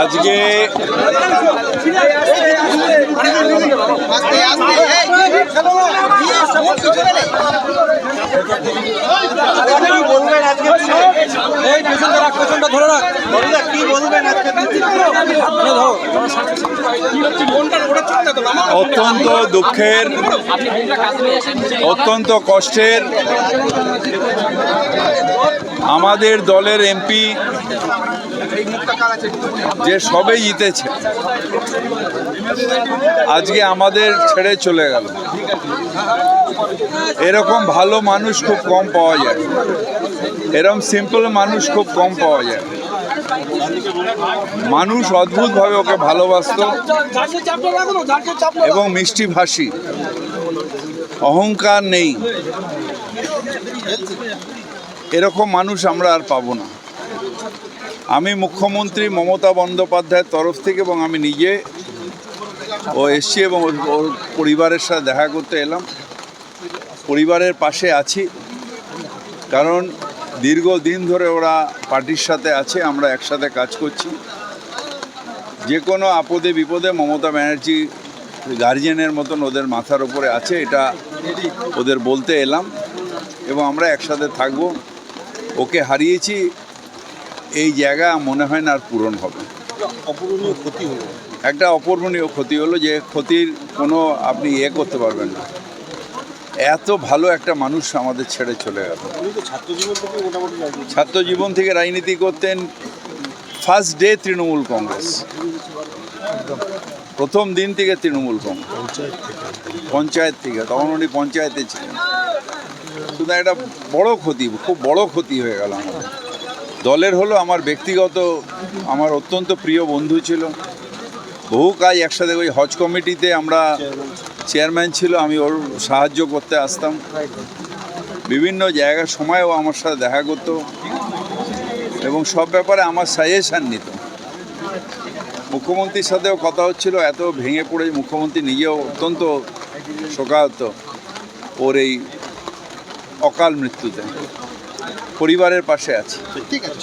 আজকে ধরে রাখ কি বলবেন আজকে অত্যন্ত দুঃখের, অত্যন্ত কষ্টের। আমাদের দলের এমপি যে সবে জিতেছে, আজকে আমাদের ছেড়ে চলে গেল। এরকম ভালো মানুষ খুব কম পাওয়া যায়। এরকম সিম্পল মানুষ খুব কম পাওয়া যায়। মানুষ অদ্ভুতভাবে ওকে ভালোবাসতো এবং মিষ্টি ভাষী। অহংকার নেই। এরকম মানুষ আমরা আর পাবো না। আমি মুখ্যমন্ত্রী মমতা বন্দ্যোপাধ্যায়ের তরফ থেকে এবং আমি নিজে ও এসছি এবং ওর পরিবারের সাথে দেখা করতে এলাম। পরিবারের পাশে আছি। কারণ দীর্ঘদিন ধরে ওরা পার্টির সাথে আছে আমরা একসাথে কাজ করছি। যে কোনো আপদে বিপদে মমতা ব্যানার্জি গার্জিয়ানের মতন ওদের মাথার উপরে আছে এটা ওদের বলতে এলাম এবং আমরা একসাথে থাকব। ওকে হারিয়েছি এই জায়গা মনে হয় না আর পূরণ হবে। অপূরণীয় ক্ষতি হলো। একটা অপূরণীয় ক্ষতি হলো যে ক্ষতির কোনো আপনি ইয়ে করতে পারবেন না। এত ভালো একটা মানুষ আমাদের ছেড়ে চলে গেল। উনি তো ছাত্র জীবন থেকে রাজনীতি ছাত্র জীবন থেকে রাজনীতি করতেন। First day Trinamool Congress. প্রথম দিন থেকে তৃণমূল কংগ্রেস। পঞ্চায়েত থেকে তখন উনি পঞ্চায়েতে ছিলেন। শুধু একটা বড় ক্ষতি খুব বড় ক্ষতি হয়ে গেল আমাদের। দলের হলো আমার ব্যক্তিগত আমার অত্যন্ত প্রিয় বন্ধু ছিল। বহু কাজ একসাথে ওই হজ কমিটিতে আমরা চেয়ারম্যান ছিল, আমি ওর সাহায্য করতে আসতাম। বিভিন্ন জায়গার সময়ও আমার সাথে দেখা করতো এবং সব ব্যাপারে আমার সাজেশান নিত। মুখ্যমন্ত্রীর সাথেও কথা হচ্ছিল, এত ভেঙে পড়ে মুখ্যমন্ত্রী নিজেও অত্যন্ত শোকাহত ওর এই অকাল মৃত্যুতে। পরিবারের পাশে আছে। ঠিক আছে